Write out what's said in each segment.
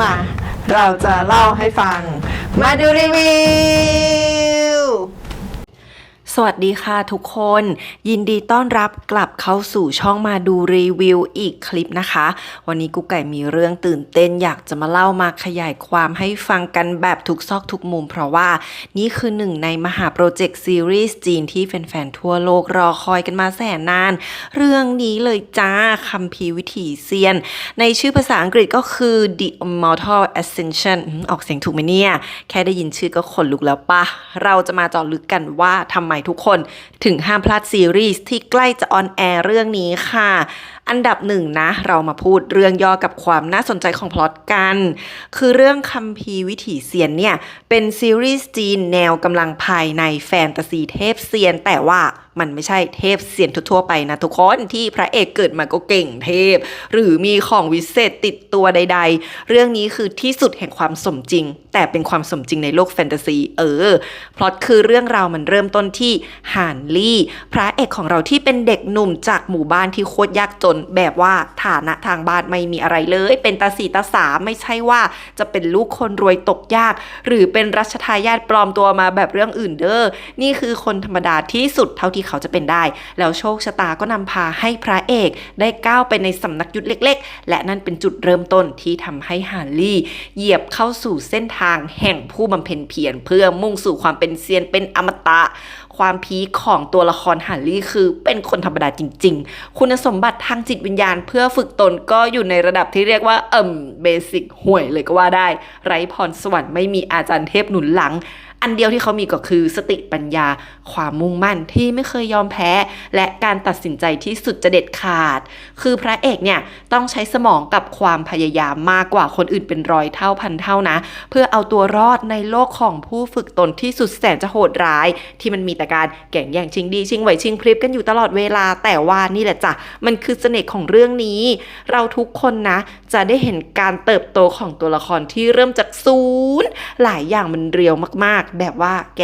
มา เราจะเล่าให้ฟัง มาดูรีวิว สวัสดีค่ะทุกคน ยินดีต้อนรับกลับเข้าสู่ช่องมาดูรีวิวอีกคลิปนะคะ วันนี้กุ๊กไก่มีเรื่องตื่นเต้นอยากจะมาเล่ามาขยายความให้ฟังกันแบบทุกซอกทุกมุม เพราะว่านี่คือหนึ่งในมหาโปรเจกต์ซีรีส์จีนที่แฟนๆทั่วโลกรอคอยกันมาแสนนาน เรื่องนี้เลยจ้าคัมภีร์วิถีเซียน ในชื่อภาษาอังกฤษก็คือ The Immortal Ascension ออกเสียงถูกไหมเนี่ย แค่ได้ยินชื่อก็ขนลุกแล้วปะเราจะมาจาะลึกกันว่าทำไมทุกคนถึงห้ามพลาดซีรีส์ที่ใกล้จะออนแอร์เรื่องนี้ค่ะ อันดับหนึ่งนะ เรามาพูดเรื่องย่อกับความน่าสนใจของพล็อตกัน คือเรื่องคัมภีร์วิถีเซียนเนี่ย เป็นซีรีส์จีนแนวกำลังภายในแฟนตาซีเทพเซียนแต่ว่า มันไม่ใช่เทพเซียนทั่วไปนะทุกคนที่พระเอกเกิดมาก็เก่งเทพ หรือมีของวิเศษติดตัวใด ๆ เรื่องนี้คือที่สุดแห่งความสมจริง แต่เป็นความสมจริงในโลกแฟนตาซีเออพล็อตคือเรื่องราวมันเริ่มต้นที่ฮานลี่ พระเอกของเราที่เป็นเด็กหนุ่มจากหมู่บ้านที่โคตรยากจน แบบว่าฐานะทางบ้านไม่มีอะไรเลย เป็นตาสีตาสาไม่ใช่ว่าจะเป็นลูกคนรวยตกยาก หรือเป็นรัชทายาทปลอมตัวมาแบบเรื่องอื่นเด้อนี่คือคนธรรมดาที่สุดเท่าที่เขาจะเป็นได้ แล้วโชคชะตาก็นำพาให้พระเอกได้ก้าวไปในสำนักยุทธเล็ก ๆ และนั่นเป็นจุดเริ่มต้นที่ทำให้ฮาร์ลี่เหยียบเข้าสู่เส้นทางแห่งผู้บำเพ็ญเพียรเพื่อมุ่งสู่ความเป็นเซียนเป็นอมตะ ความพีคของตัวละครฮาร์ลี่คือเป็นคนธรรมดาจริง ๆ คุณสมบัติทางจิตวิญญาณ เพื่อฝึกตนก็อยู่ในระดับที่เรียกว่าเอ่มเบสิกห่วยเลยก็ว่าได้ ไร้พรสวรรค์ไม่มีอาจารย์เทพหนุนหลัง อันเดียวที่เขามีก็คือสติปัญญา ความมุ่งมั่นที่ไม่เคยยอมแพ้ และการตัดสินใจที่สุดจะเด็ดขาด คือพระเอกเนี่ยต้องใช้สมองกับความพยายามมากกว่าคนอื่นเป็นร้อยเท่าพันเท่านะ เพื่อเอาตัวรอดในโลกของผู้ฝึกตนที่สุดแสนจะโหดร้าย ที่มันมีแต่การแก่งแย่งชิงดีชิงไหวชิงพริบกันอยู่ตลอดเวลาแต่ว่านี่แหละจ้ะมันคือเสน่ห์ของเรื่องนี้ เราทุกคนนะ จะได้เห็นการเติบโตของตัวละครที่เริ่มจากศูนย์หลายอย่างมันเรียวมากๆ แบบว่าแก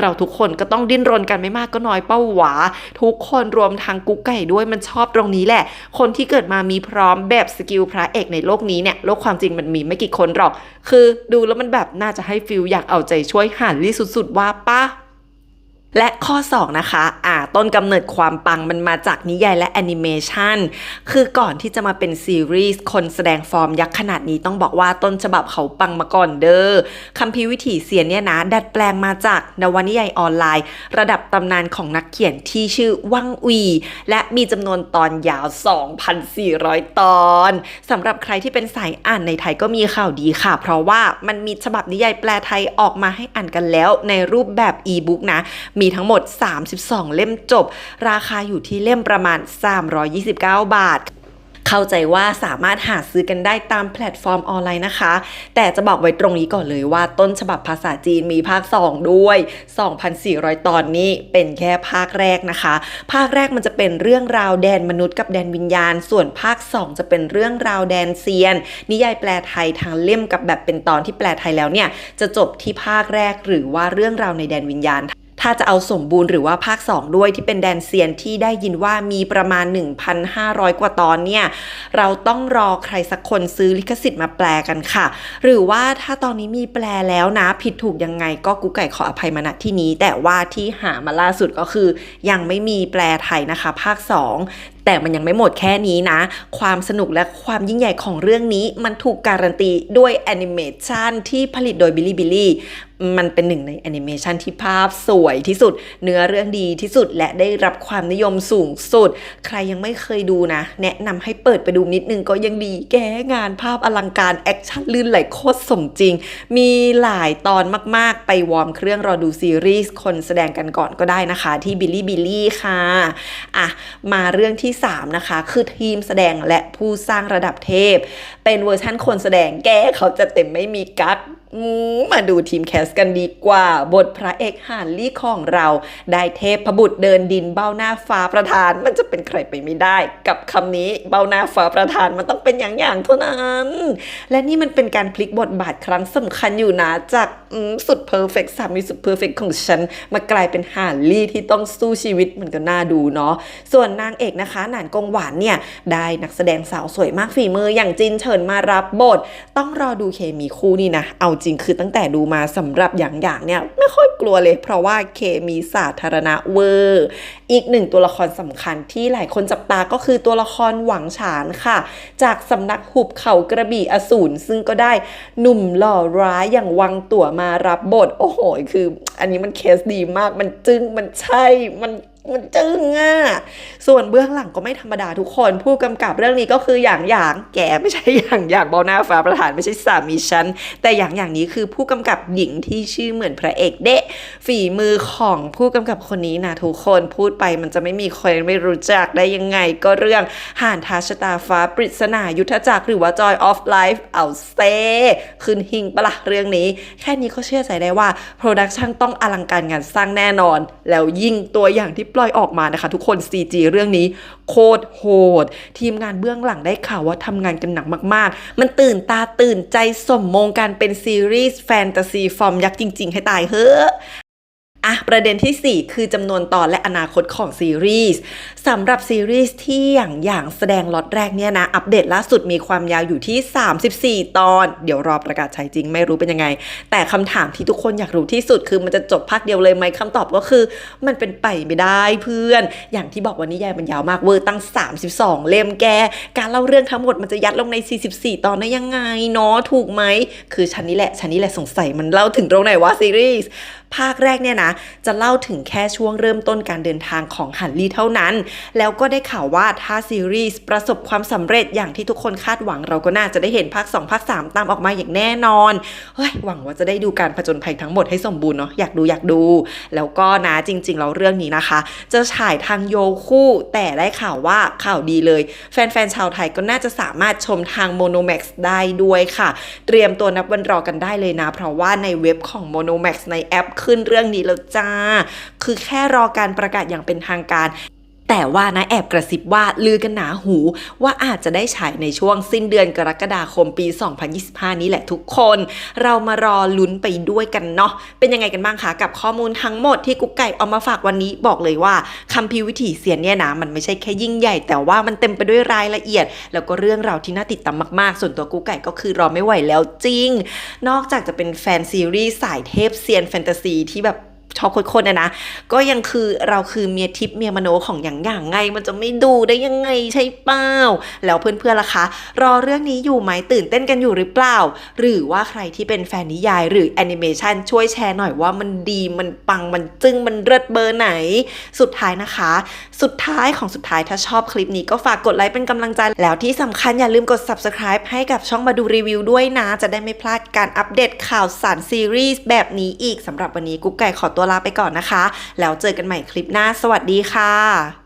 เราทุกคนก็ต้องดิ้นรนกันไม่มากก็น้อยเป้าหวา ทุกคนรวมทางกุ๊กไก่ด้วยมันชอบตรงนี้แหละ คนที่เกิดมามีพร้อมแบบสกิลพระเอกในโลกนี้เนี่ยโลกความจริงมันมีไม่กี่คนหรอก คือดูแล้วมันแบบน่าจะให้ฟิลอยากเอาใจช่วยหันลี่สุดๆว่าป้า และข้อ 2 นะคะ อ่า ต้นกำเนิดความปังมันมาจากนิยายและแอนิเมชัน คือก่อนที่จะมาเป็นซีรีส์ คนแสดงฟอร์มยักษ์ขนาดนี้ต้องบอกว่าต้นฉบับเขาปังมาก่อนเด้อคัมภีร์วิถีเสียนเนี่ยนะ ดัดแปลงมาจากนวนิยายออนไลน์ ระดับตำนานของนักเขียนที่ชื่อวังอุยและมีจำนวนตอนยาว 2,400 ตอนสำหรับใครที่เป็นสายอ่านในไทยก็มีข่าวดีค่ะ เพราะว่ามันมีฉบับนิยายแปลไทยออกมาให้อ่านกันแล้วในรูปแบบอีบุ๊กนะมมีทั้งหมด 32 เล่มจบ ราคาอยู่ที่เล่มประมาณ 329 บาทเข้าใจว่าสามารถหาซื้อกันได้ตามแพลตฟอร์มออนไลน์นะคะ แต่จะบอกไว้ตรงนี้ก่อนเลยว่าต้นฉบับภาษาจีนมีภาค 2 ด้วย 2,400 ตอนนี้เป็นแค่ภาคแรกนะคะ ภาคแรกมันจะเป็นเรื่องราวแดนมนุษย์กับแดนวิญญาณ ส่วนภาค 2 จะเป็นเรื่องราวแดนเซียน นิยายแปลไทยทางเล่มกับแบบเป็นตอนที่แปลไทยแล้วเนี่ยจะจบที่ภาคแรกหรือว่าเรื่องราวในแดนวิญญาณ ถ้าจะเอาสมบูรณ์หรือว่าภาค 2 ด้วยที่เป็นแดนเซียนที่ได้ยินว่ามีประมาณ 1,500 กว่าตอนเนี่ย เราต้องรอใครสักคนซื้อลิขสิทธิ์มาแปลกันค่ะ หรือว่าถ้าตอนนี้มีแปลแล้วนะ ผิดถูกยังไงก็กุ๊กไก่ขออภัยมาณที่นี้ แต่ว่าที่หามาล่าสุดก็คือ ยังไม่มีแปลไทยนะคะ ภาค 2 แต่มันยังไม่หมดแค่นี้นะ ความสนุกและความยิ่งใหญ่ของเรื่องนี้มันถูกการันตีด้วยแอนิเมชันที่ผลิตโดยบิลลี่บิลลี่มันเป็นหนึ่งในแอนิเมชันที่ภาพสวยที่สุด เนื้อเรื่องดีที่สุดและได้รับความนิยมสูงสุด ใครยังไม่เคยดูนะ แนะนำให้เปิดไปดูนิดนึงก็ยังดี แกงานภาพอลังการ แอคชั่นลื่นไหลโคตรสมจริง มีหลายตอนมากๆ ไปวอร์มเครื่องรอดูซีรีส์คนแสดงกันก่อนก็ได้นะคะ ที่บิลลี่บิลลี่ค่ะ อะ มาเรื่องที่3นะคะคือทีมแสดงและผู้สร้างระดับเทพ เป็นเวอร์ชั่นคนแสดงแก้เขาจะเต็มไม่มีกั๊ก มมาดูทีมแคสกันดีกว่า บทพระเอกหานลี่ของเรา ได้เทพพบุตรเดินดินเบ้าหน้าฟ้าประธาน มันจะเป็นใครไปไม่ได้ กับคำนี้เบ้าหน้าฟ้าประธานมันต้องเป็นอย่างอย่างๆเท่านั้น และนี่มันเป็นการพลิกบทบาทครั้งสำคัญอยู่นะ จากสุดเพอร์เฟกสามีสุดเพอร์เฟกของฉัน มากลายเป็นหานลี่ที่ต้องสู้ชีวิตมันก็น่าดูเนาะส่วนนางเอกนะคะหนานกงหวานเนี่ยได้นักแสดงสาวสวยมากฝีมืออย่างจินเฉินมารับบท ต้องรอดูเคมีคู่นี่นะเอาจริงคือตั้งแต่ดูมาสำหรับอย่างอย่างๆเนี่ยไม่ค่อยกลัวเลย เพราะว่าเคมีสาธารณะเวอร์ อีกหนึ่งตัวละครสำคัญที่หลายคนจับตาก็คือตัวละครหวังฉานค่ะ จากสำนักหุบเขากระบี่อสูรซึ่งก็ได้หนุ่มหล่อร้ายอย่างวังตั๋วมารับบท โอ้โห คือ อันนี้มันเคสดีมากมันจึ้งมันใช่มัน มันจึ้งอะ ส่วนเบื้องหลังก็ไม่ธรรมดาทุกคน ผู้กำกับเรื่องนี้ก็คืออย่างอย่างแกไม่ใช่อย่างอย่างเบาหน้าฟ้าประธานไม่ใช่สามีฉัน แต่อย่างอย่างนี้คือผู้กำกับหญิงที่ชื่อเหมือนพระเอกเดะฝีมือของผู้กำกับคนนี้นะทุกคนพูดไปมันจะไม่มีใครไม่รู้จักได้ยังไงก็เรื่องห่านทาชตาฟ้าปริศนายุทธจักรหรือว่า Joy of Life เอาเซขึ้นหิงปะละเรื่องนี้ แค่นี้ก็เชื่อใจได้ว่าโปรดักชันต้องอลังการงานสร้างแน่นอน แล้วยิ่งตัวอย่างที่ปล่อยออกมานะคะ ทุกคน CG เรื่องนี้โคตรโหด ทีมงานเบื้องหลังได้ข่าวว่าทำงานกันหนักมาก ๆ มันตื่นตาตื่นใจสมมงการเป็นซีรีส์แฟนตาซีฟอร์มยักษ์จริง ๆ ให้ตายเฮ้อ อะประเด็นทีสี่ 4 คือจำนวนตอนและอนาคตของซีรีส์สำหรับซีรีส์ที่อย่างอย่างแสดงล็อตแรกเนี่ยนะ อัปเดตล่าสุดมีความยาวอยู่ที่ 34 ตอน เดี๋ยวรอประกาศใช้จริงไม่รู้เป็นยังไง แต่คำถามที่ทุกคนอยากรู้ที่สุดคือมันจะจบภาคเดียวเลยไหมคำตอบก็คือ มันเป็นไปไม่ได้เพื่อน อย่างที่บอกวันนี้ยายมันยาวมากเวอร์ตั้ง 32 เล่มแก การเล่าเรื่องทั้งหมดมันจะยัดลงใน 44 ตอนได้ยังไงเนาะถูกไหมคือฉันนี่แหละฉันนี่แหละสงสัยมันเล่าถึงตรงไหนวะซีรีส์ภาคแรกเนี่ยนะจะเล่าถึงแค่ช่วงเริ่มต้นการเดินทางของฮันลี่เท่านั้น แล้วก็ได้ข่าวว่าถ้าซีรีส์ประสบความสำเร็จอย่างที่ทุกคนคาดหวังเราก็น่าจะได้เห็นภาค 2 ภาค 3 ตามออกมาอย่างแน่นอนเฮ้ยหวังว่าจะได้ดูการผจญภัยทั้งหมดให้สมบูรณ์เนาะอยากดูอยากดู แล้วก็นะจริงๆแล้วเรื่องนี้นะคะ จะฉายทางโยคู่แต่ได้ข่าวว่าข่าวดีเลย แฟนๆชาวไทยก็น่าจะสามารถชมทาง Monomax ได้ด้วยค่ะ เตรียมตัวนับวันรอกันได้เลยนะ เพราะว่าในเว็บของ Monomax ในแอปขึ้นเรื่องนี้แล้วจ้า คือแค่รอการประกาศอย่างเป็นทางการ แต่ว่านะแอบกระซิบว่าลือกันหนาหูว่าอาจจะได้ฉายในช่วงสิ้นเดือนกรกฎาคมปี 2025 นี้แหละทุกคน เรามารอลุ้นไปด้วยกันเนาะเป็นยังไงกันบ้างคะกับข้อมูลทั้งหมดที่กุ๊กไก่เอามาฝากวันนี้บอกเลยว่าคัมภีร์วิถีเสียนเนี่ยนะมันไม่ใช่แค่ยิ่งใหญ่ แต่ว่ามันเต็มไปด้วยรายละเอียด แล้วก็เรื่องราวที่น่าติดตามมากๆ ส่วนตัวกุ๊กไก่ก็คือรอไม่ไหวแล้วจริง นอกจากจะเป็นแฟนซีรีส์สายเทพเซียนแฟนตาซีที่แบบ ชอบโคตรๆนะนะ ก็ยังคือเราคือเมียทิพย์เมียมโนของอย่างอย่างไง มันจะไม่ดูได้ยังไงใช่เปล่าแล้วเพื่อนๆล่ะคะ รอเรื่องนี้อยู่ไหมตื่นเต้นกันอยู่หรือเปล่า หรือว่าใครที่เป็นแฟนนิยายหรือแอนิเมชันช่วยแชร์หน่อยว่ามันดีมันปังมันจึ้งมันเลิศเบอร์ไหน สุดท้ายนะคะ สุดท้ายของสุดท้ายถ้าชอบคลิปนี้ก็ฝากกดไลค์เป็นกำลังใจ แล้วที่สำคัญอย่าลืมกด subscribe ให้กับช่องมาดูรีวิวด้วยนะ จะได้ไม่พลาดการอัปเดตข่าวสารซีรีส์แบบนี้อีกสำหรับวันนี้กุ๊กไก่ขอตัวตัวลาไปก่อนนะคะ แล้วเจอกันใหม่คลิปหน้า สวัสดีค่ะ